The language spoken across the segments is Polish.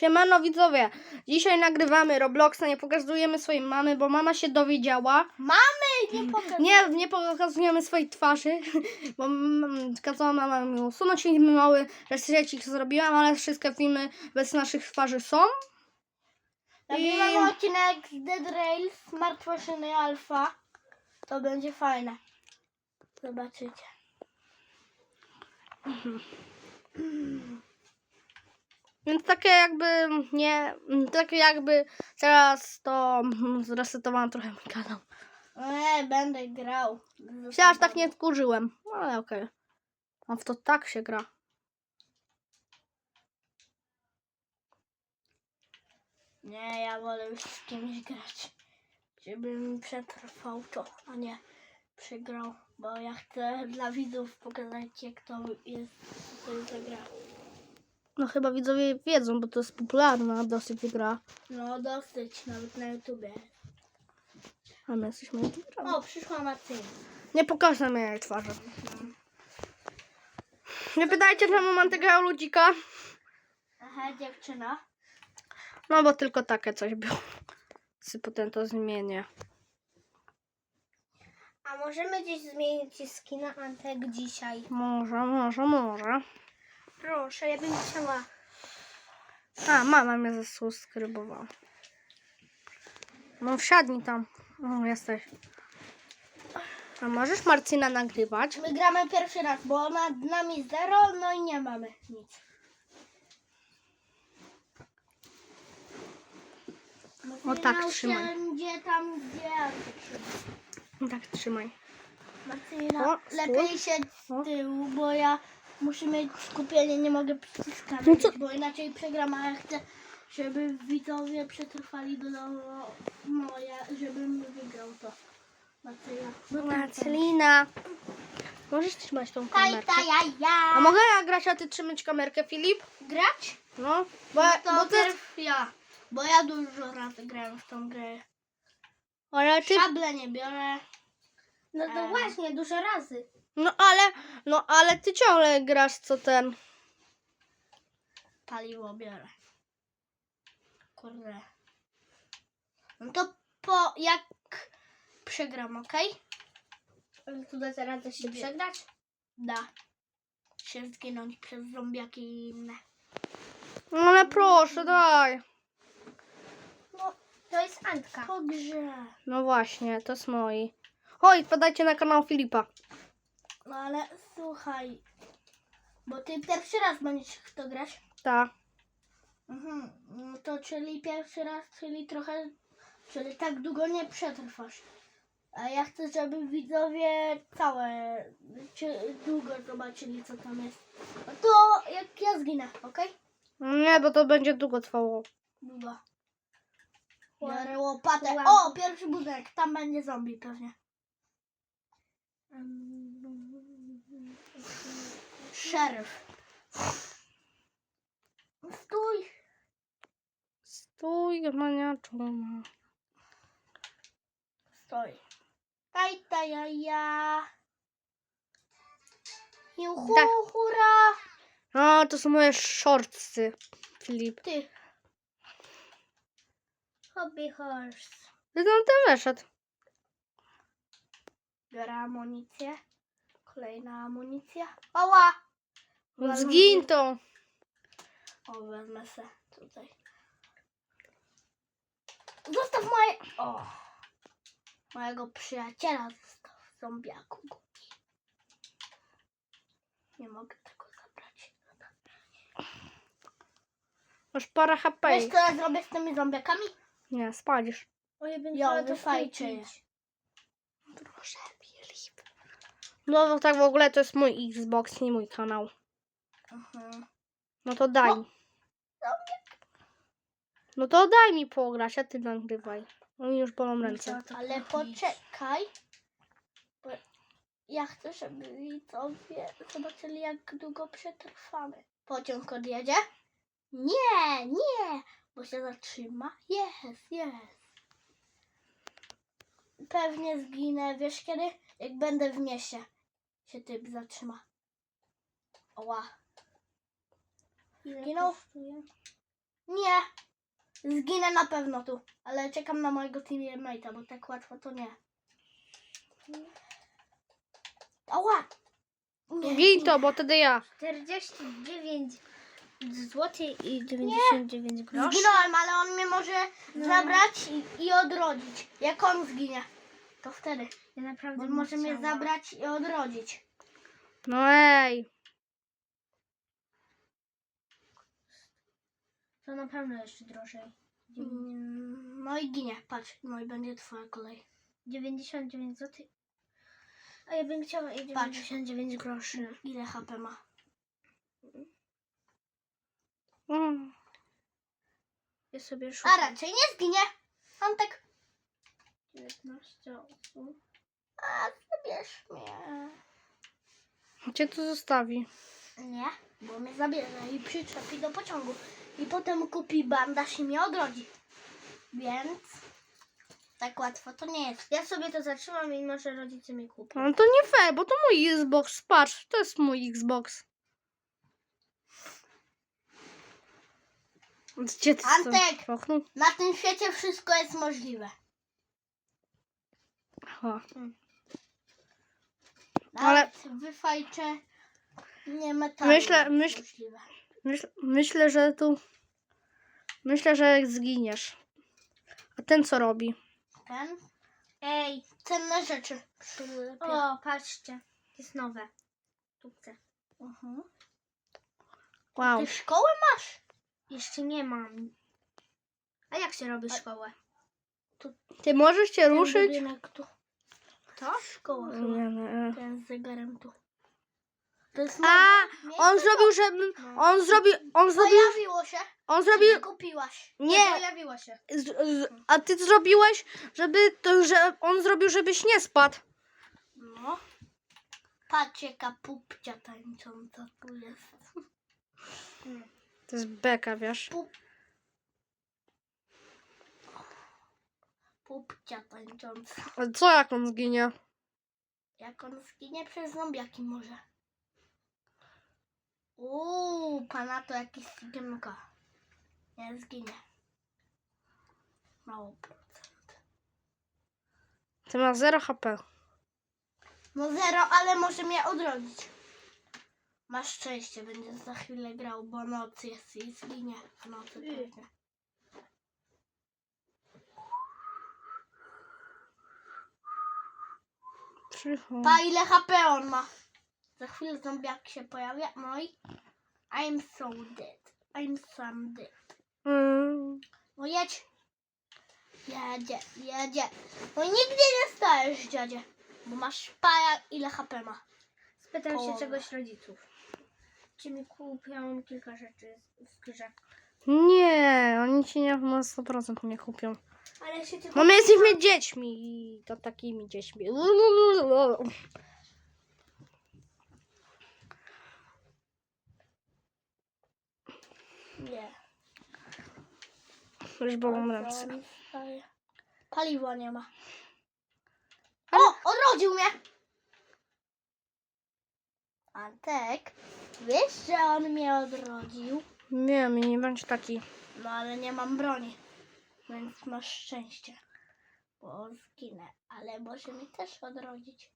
Siemano widzowie, dzisiaj nagrywamy Robloxa, nie pokazujemy swojej mamy, bo mama się dowiedziała. Mamy! Nie pokaż. Nie, nie pokazujemy swojej twarzy, bo mm, kazała mama mi usunąć filmy mały, resecik zrobiłam, ale wszystkie filmy bez naszych twarzy są. Nagrywamy odcinek z Dead Rails, Smart Maszyny Alpha. To będzie fajne. Zobaczycie. Więc takie jakby nie, takie jakby teraz to mm, zresetowałam trochę mój kanał. Nie, będę grał. Się aż tak nie wkurzyłem, no ale okej. A w to tak się gra. Nie, ja wolę już z kimś grać. Żebym przetrwał to, a nie przegrał. Bo ja chcę dla widzów pokazać, jak to jest, to jest gra. No chyba widzowie wiedzą, bo to jest popularna dosyć gra. No dosyć, nawet na YouTubie. A my jesteśmy youtuberami. O, przyszła Martyna. Nie pokażę mi jej twarzy. Nie pytajcie, czemu mam tego ludzika. Aha, dziewczyna. No bo tylko takie coś było. Sy potem to zmienię. A możemy gdzieś zmienić skina Antek dzisiaj? Może, może, może. Proszę, ja bym chciała. A, mama mnie zasubskrybowała. No wsiadnij tam. O, jesteś. A możesz Marcina nagrywać? My gramy pierwszy raz, bo nad nami zero, no i nie mamy nic. O, tak, trzymaj. Gdzie tam, gdzie Antek. Tak, trzymaj. Martyna, O, lepiej siedź O. z tyłu, bo ja muszę mieć skupienie, nie mogę przyciskać, No co? bo inaczej przegram, a ja chcę, żeby widzowie przetrwali do moje, żebym wygrał to. Martyna. no Marcelina. Możesz trzymać tą kamerkę? A mogę ja grać, a ty trzymać kamerkę, Filip? grać? No, bo, No to bo pierw ja, bo ja dużo razy grałem w tą grę. Ale ty... Szable nie biorę. No to Em. właśnie, dużo razy. No ale, no ale ty ciągle grasz co ten. Paliwo biorę. Kurde. No to po jak przegram, ok? Ale tu da radę się przegrać? Da. Się zginąć przez zombiaki i inne. No ale proszę, daj. No, to jest Antka. Po grze. No właśnie, to jest moi. Oj, wpadajcie na kanał Filipa. No ale słuchaj. Bo ty pierwszy raz będziesz w to grać. Ta. Mhm. No to czyli pierwszy raz, czyli trochę, czyli tak długo nie przetrwasz. A ja chcę, żeby widzowie całe, czy długo zobaczyli, co tam jest. No to jak ja zginę, okej? Nie, bo to będzie długo trwało. Długo. Biorę łopatę. O, pierwszy budynek. Tam będzie zombie pewnie. Szeryf. Stój. Stój, maniaczu. Stoi. Taj, taj, ja, ja. Juhu, Tak. hura. A, to są moje shortsy, Filip. Ty. Hobby horse. Ty tam ty weszedł. Biorę amunicję. Kolejna amunicja. Oła! Zgin to. O, wezmę se tutaj. Zostaw moje... O! Mojego przyjaciela zostaw. Zombiaku głupi. Nie mogę tego zabrać. Masz parę HP. Wiesz co ja zrobię z tymi zombiakami? Nie, spalisz. O, ja bym Ja chciała to je. wkrócić. Proszę, Filip. No to tak w ogóle to jest mój Xbox, nie mój kanał. Mhm. No to daj. No. No to daj mi pograć, a ty nagrywaj. No mi już bolą ręce. Ale poczekaj. Bo ja chcę, żeby widzowie zobaczyli, jak długo przetrwamy. Pociąg odjedzie? Nie, nie, bo się zatrzyma. Jest, jest. Pewnie zginę. Wiesz kiedy? Jak będę w mieście. Się typ zatrzyma. Oła. Ile Zginął? kosztuje? Nie. Zginę na pewno tu. Ale czekam na mojego teammate'a, bo tak łatwo to nie. Ała! Nie, Gin to, bo wtedy ja. 49 zł i 99 groszy. Zginąłem, ale on mnie może zabrać i, i odrodzić. Jak on zginie, to wtedy. Ja naprawdę On bym może mnie chciała. zabrać i odrodzić. No ej. To na pewno jeszcze drożej. Mm, No i ginie, patrz, no i będzie twoja kolej. 99 zł. A ja bym chciała i 99 groszy. Ile HP ma? Mm. Ja sobie A szukam. raczej nie zginie. Antek, 19 osób. a zabierz mnie. Cię tu zostawi. Nie, bo mnie zabierze i przyczepi do pociągu. I potem kupi bandaż i mnie odrodzi. Więc tak łatwo to nie jest. Ja sobie to zatrzymam i może rodzice mi kupią. No to nie fair, bo to mój Xbox. Patrz, to jest mój Xbox. Gdzie ty Antek! Na tym świecie wszystko jest możliwe. Aha. Nawet wyfajcze nie metalu. Myślę- myśl- możliwe. Myśl, myślę, że tu... Myślę, że zginiesz. A ten co robi? Ten Ej, cenne rzeczy o, patrzcie. Jest nowe. Tu chcę. Mhm. Wow. Ty szkołę masz? Jeszcze nie mam. A jak się robi szkołę? Ty możesz się Ten ruszyć? budynek tu. To? Szkoła chyba. Nie, nie. Ten z zegarem tu. To jest A, on miejsce, zrobił, żebym... No. On zrobił... On zrobił... Pojawiło się. On zrobił... ty kupiłaś? Nie! pojawiło się. Z, z, a ty zrobiłeś, żeby... To, że on zrobił, żebyś nie spadł. No. Patrz jaka pupcia tańcząca tu jest. To jest beka, wiesz. Pup. Pupcia tańcząca. A co jak on zginie? Jak on zginie przez zombiaki może. Uuu, pana to jakiś skiemka. Nie zginie. Mało procent. Ty ma 0 HP. No zero, ale może mnie odrodzić. Masz szczęście, będzie za chwilę grał, bo noc jest i zginie w nocy pewnie. Przychodź. Pa ile HP on ma? Za chwilę zombiak się pojawia, no i I'm so dead. I'm so dead. Mm. No jedź. Jedzie, jedzie. No i nigdzie nie stajesz, dziadzie. Bo masz paja ile HP ma. Spytam się Połowę. czegoś rodziców. Czy mi kupią kilka rzeczy w grze. Nie, oni ci nie na 100% nie kupią. Ale się tylko... No my jesteśmy dziećmi i to takimi dziećmi. Nie. Już bolą ręce. Paliwa nie ma. O! Odrodził mnie! Antek, wiesz, że on mnie odrodził? Nie, mi nie będzie taki. No ale nie mam broni. Więc masz szczęście. Bo zginę. Ale może mi też odrodzić.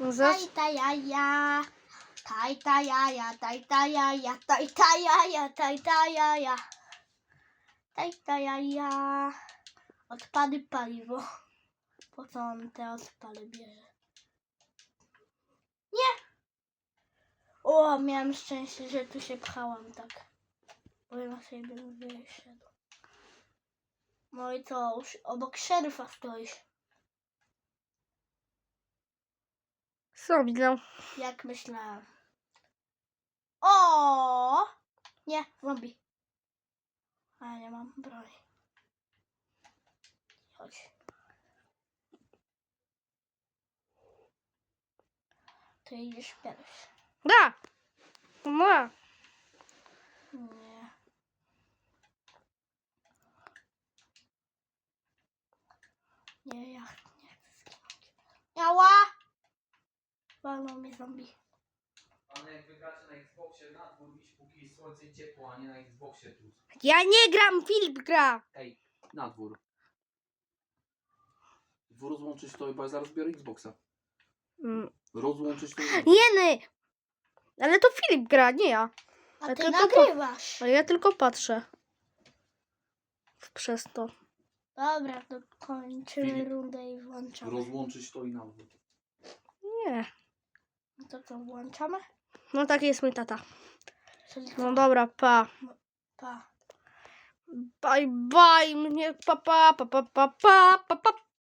No zaś... Taj ta jaja. Taj ta jaja, taj ta jaja, taj ta jaja, taj ta jaja. Taj ta jaja. Odpady paliwo. Po co on te odpady bierze? Nie! O, miałem szczęście, że tu się pchałam tak. Bo inaczej bym wyszedł. No i co, już obok szeryfa stoisz. Co widzę? Jak myślałem. O! Nie, zombie. A ja nie mam broni. Chodź. Ty idziesz pierwszy. Da! No. Nie. Nie, ja nie chcę zginąć. Ała! Walnął mnie zombie. Napisane, jak wygracie na Xboxie na dwór iść póki jest słońce i ciepło, a nie na Xboxie tu. Ja nie gram, Filip gra. Ej, na dwór. Dwór rozłączyć to, bo ja zaraz biorę Xboxa. Mm. Rozłączyć to. Jeny! Ale to Filip gra, nie ja. A Ale ty tylko po- nagrywasz. Ale ja tylko patrzę. Przez to. Dobra, to kończymy Filip. rundę i włączamy. Rozłączyć to i na dwór. Nie. No to co, włączamy? No taki jest mój tata. No dobra, pa. pa. Bye bye mnie pa pa pa pa pa pa pa pa